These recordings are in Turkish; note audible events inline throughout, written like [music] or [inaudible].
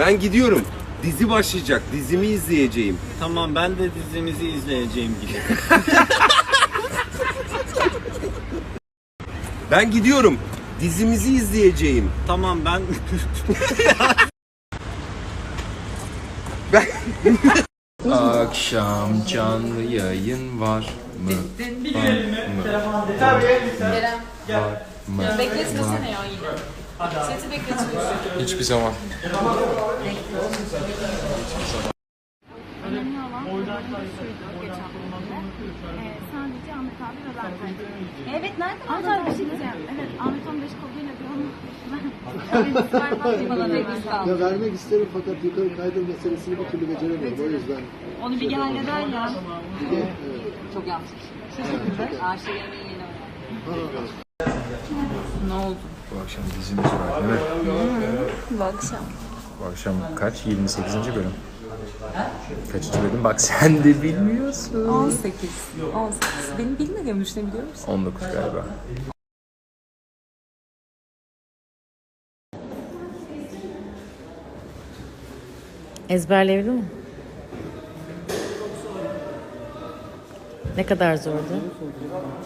Ben gidiyorum. Dizi başlayacak. Dizimi izleyeceğim. Tamam ben de dizimizi izleyeceğim gibi. [laughs] Ben gidiyorum. Dizimizi izleyeceğim. tamam ben Ben [laughs] Akşam canlı yayın var mı? Var mı? Var mı? Bekletmesene ya yine. Seti bekletiyorsun. Hiçbir zaman. Önemli olan şuydu geçen bölümde. Ee, sadece Ahmet abi ve ben kaydım. Evet nerede? Ahmet abi bir şey diyeceğim. Evet Ahmet 15 koduyla bir onu... [laughs] Ya vermek isterim fakat yukarı kaydır meselesini bir türlü beceremiyorum. O yüzden Onu bir halleder ya. Çok yanlış. Yemeği yeni öğrendim. Ne oldu? Bu akşam dizimiz var değil mi? Bu akşam. Bu akşam kaç? 28. bölüm. Kaçıncı bölüm? Bak sen de bilmiyorsun. 18. 18. Benim bilmediğimi düşünebiliyor musun? 19 galiba. Ezberleyebilir mi? Ne kadar zordu?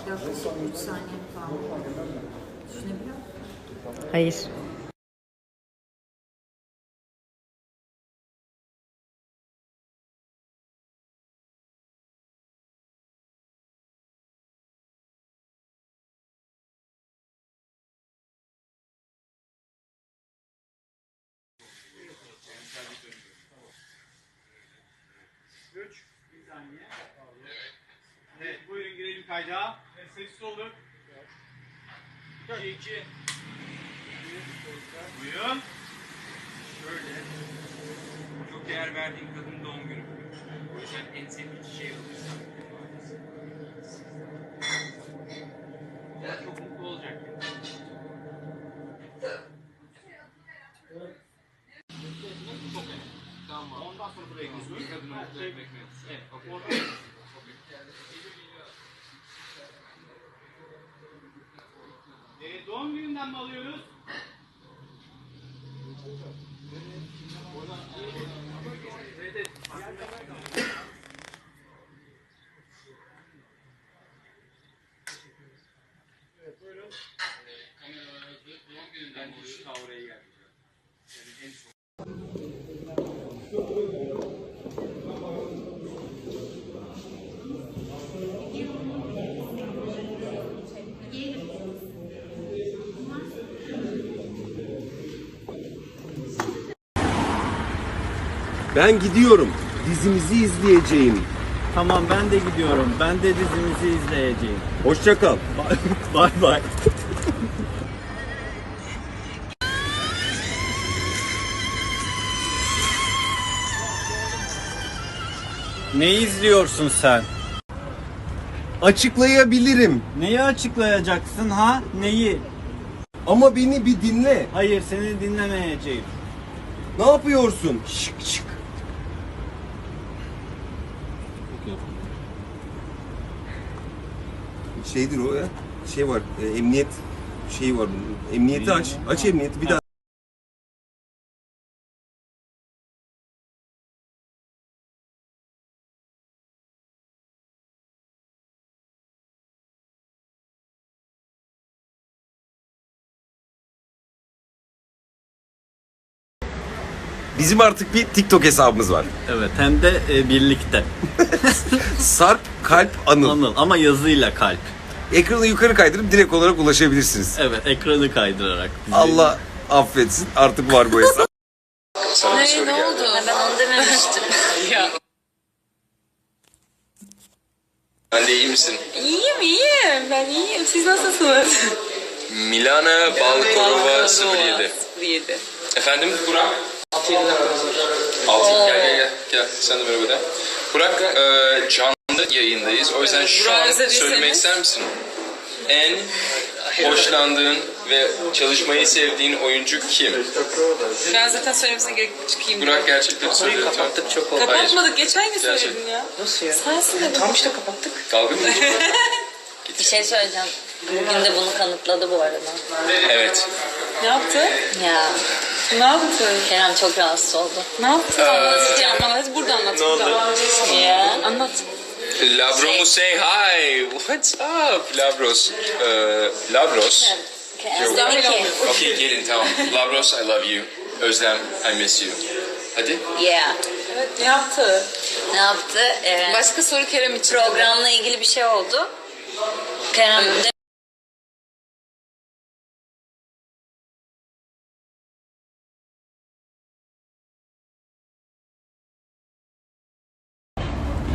Yaklaşık 3 saniye falan. Düşünebiliyor musun? Hayır. Evet buyurun girelim kayda. Evet, sessiz olun. 2 2 Buyurun. Şöyle, çok değer verdiğim kadın doğum günü. O yüzden en sevdiğim şey alırsan. Ya çok mutlu olacak. Çok önemli. Tamam. Ondan sonra buraya gidiyorsun. Bir kadını mutlu etmek mevzusu. Evet, bak orada. Ee, gününden mi alıyoruz? Kameralarınızı doğum gününden ta oraya geldik. Ben gidiyorum. Dizimizi izleyeceğim. Tamam ben de gidiyorum. Ben de dizimizi izleyeceğim. Hoşça kal. [laughs] Bay bay. Ne izliyorsun sen? Açıklayabilirim. Neyi açıklayacaksın ha? Neyi? Ama beni bir dinle. Hayır seni dinlemeyeceğim. Ne yapıyorsun? Şık şık. Şeydir o ya. Şey var. e, emniyet şeyi var bunun. Emniyeti aç. Aç emniyeti bir daha. Bizim artık bir TikTok hesabımız var. Evet hem de e, birlikte. [laughs] Sarp Kalp Anıl. Anıl ama yazıyla kalp. Ekranı yukarı kaydırıp direkt olarak ulaşabilirsiniz. Evet ekranı kaydırarak. bizi- Allah affetsin artık var bu hesap. [laughs] Ne, ne oldu? Ben onu dememiştim. [laughs] de iyi misin? İyiyim iyiyim. Ben iyiyim. Siz nasılsınız? Milana Balkorova 07. 07. Efendim Burak? 6 gel gel gel. Gel sen de merhaba de. Burak e, canlı yayındayız. O yüzden şu an söylemek ister misin? En hoşlandığın ve çalışmayı sevdiğin oyuncu kim? Ben zaten söylemesine gerek çıkayım. Burak gerçekleri söyle lütfen. Kapattık çok oldu. Kapatmadık. Geçen gün Gerçek. söyledin ya. Nasıl ya? Sensin dedim. Tam işte kapattık. Dalga mı? [laughs] Bir şey söyleyeceğim. Bugün de bunu kanıtladı bu arada. Evet. Ne yaptı? Ya Ne yaptı? Kerem çok rahatsız oldu. Ne yaptı? Anlatacağım. Ama hadi burada anlat. Ne oldu? Ya. Anlat. Labromu say hi. What's up? Labros. Ee, Labros. Dedi ki. Okay gelin tamam. Labros I love you. Özlem I miss you. Hadi. yeah. Evet ne yaptı? Ne yaptı? Ee, Başka soru Kerem için. programla ilgili bir şey oldu. Kerem de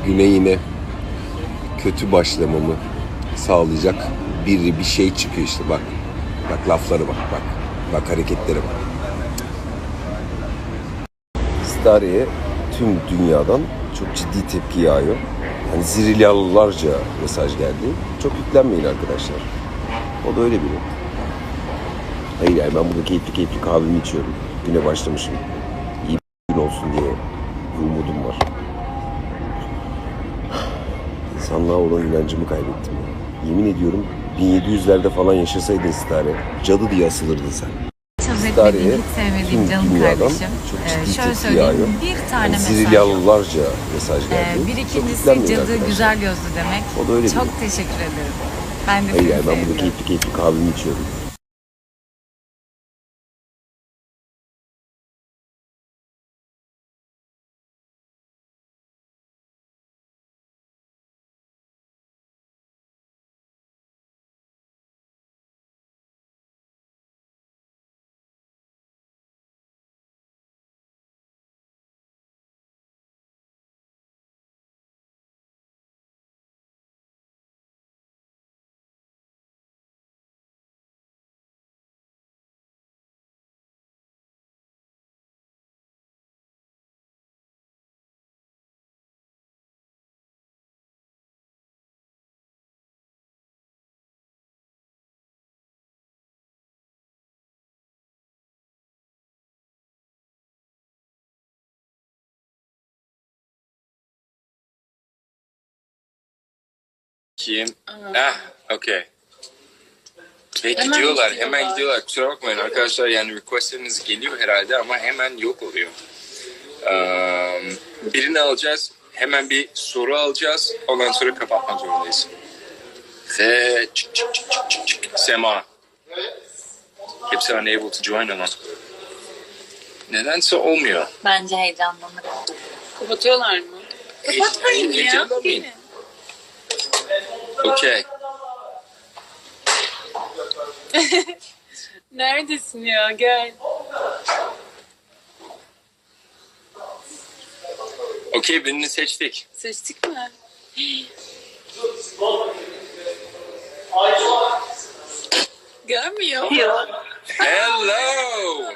güne yine kötü başlamamı sağlayacak bir bir şey çıkıyor işte bak. Bak lafları bak bak. Bak hareketlere bak. Stare'ye tüm dünyadan çok ciddi tepki yağıyor. Yani zirilyalılarca mesaj geldi. Çok yüklenmeyin arkadaşlar. O da öyle biri. Hayır yani ben burada keyifli keyifli kahvemi içiyorum. Güne başlamışım. İyi bir gün olsun diye bir umudum var. İnsanlığa olan inancımı kaybettim ya. Yemin ediyorum 1700'lerde falan yaşasaydın Stare, cadı diye asılırdın sen. Stare'ye tüm canım dünyadan kardeşim. çok Ee, ciddi şöyle tepki söyleyeyim, yağıyor. bir tane Yani zirilyalılarca mesaj Ee, geldi. bir Çok ikincisi cadı arkadaşlar. güzel gözlü demek. O da öyle. Çok teşekkür ederim. Ben de Hayır yani ben burada keyifli keyifli kahvemi içiyorum. Kim? Ah, okey. Ve gidiyorlar, hemen gidiyorlar. Kusura bakmayın arkadaşlar yani requestleriniz geliyor herhalde ama hemen yok oluyor. Ee, birini alacağız, hemen bir soru alacağız. Ondan sonra kapatmak zorundayız. Ve çık çık çık çık çık çık. Sema. Hepsi unable to join ama. Nedense olmuyor. bence heyecanlanır. Kapatıyorlar mı? Kapatmayın ya. Heyecanlanmayın. Okey. [laughs] Neredesin ya? Gel. Okey birini seçtik. Seçtik mi? Görmüyor. Hello.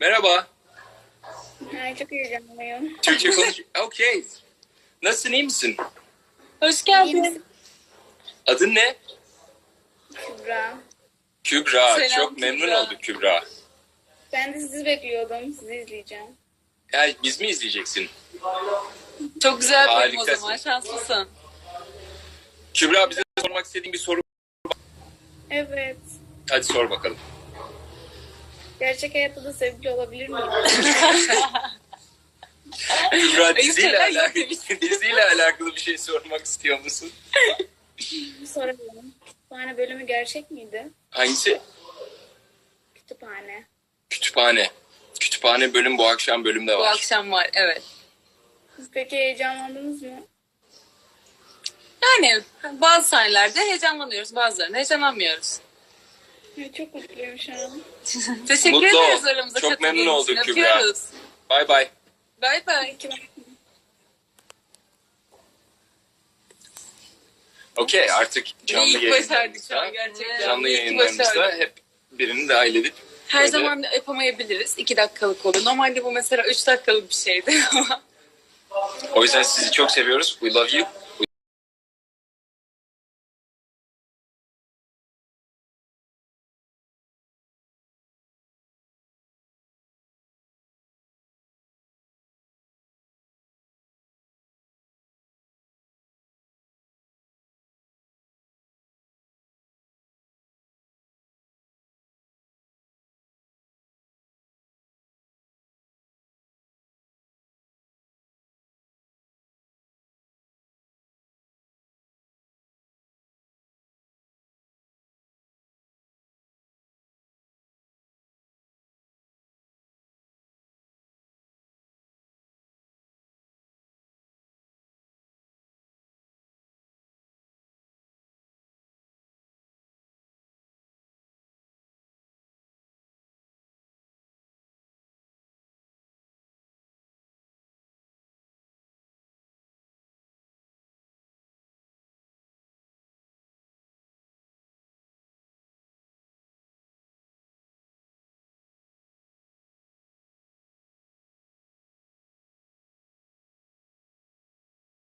Merhaba. Ay çok heyecanlıyım. Türkçe konuş. Okey. Nasılsın iyi misin? Hoş geldin. Adın ne? Kübra. Kübra. Selam Çok memnun Kübra. olduk Kübra. Ben de sizi bekliyordum. Sizi izleyeceğim. Ya biz mi izleyeceksin? Çok güzel bir bölüm o Harikasın. zaman. Şanslısın. Kübra bize sormak istediğin bir soru. Evet. Hadi sor bakalım. Gerçek hayatta da sevgili olabilir miyim? Kübra diziyle şeyler yok alakalı, [laughs] diziyle alakalı bir şey sormak istiyor musun? Soralım. Kütüphane bölümü gerçek miydi? Hangisi? Kütüphane. Kütüphane. Kütüphane bölüm bu akşam bölümde Bu var. akşam var. Evet. Siz peki heyecanlandınız mı? Yani bazı sahnelerde heyecanlanıyoruz. Bazılarında heyecanlanmıyoruz. Çok mutluyum şu an. Teşekkür Mutlu ederiz ol. aramıza Çok memnun olduk için. Kübra. Öpüyoruz. Bay bay. Bay bay. Okey artık canlı İyi başardık şu an yayınlarımızda, gerçekten. canlı İyi ki yayınlarımızda başardık. hep birini dahil edip Her böyle- zaman yapamayabiliriz. İki dakikalık olur. Normalde bu mesela üç dakikalık bir şeydi ama [laughs] O yüzden sizi çok seviyoruz. We love you.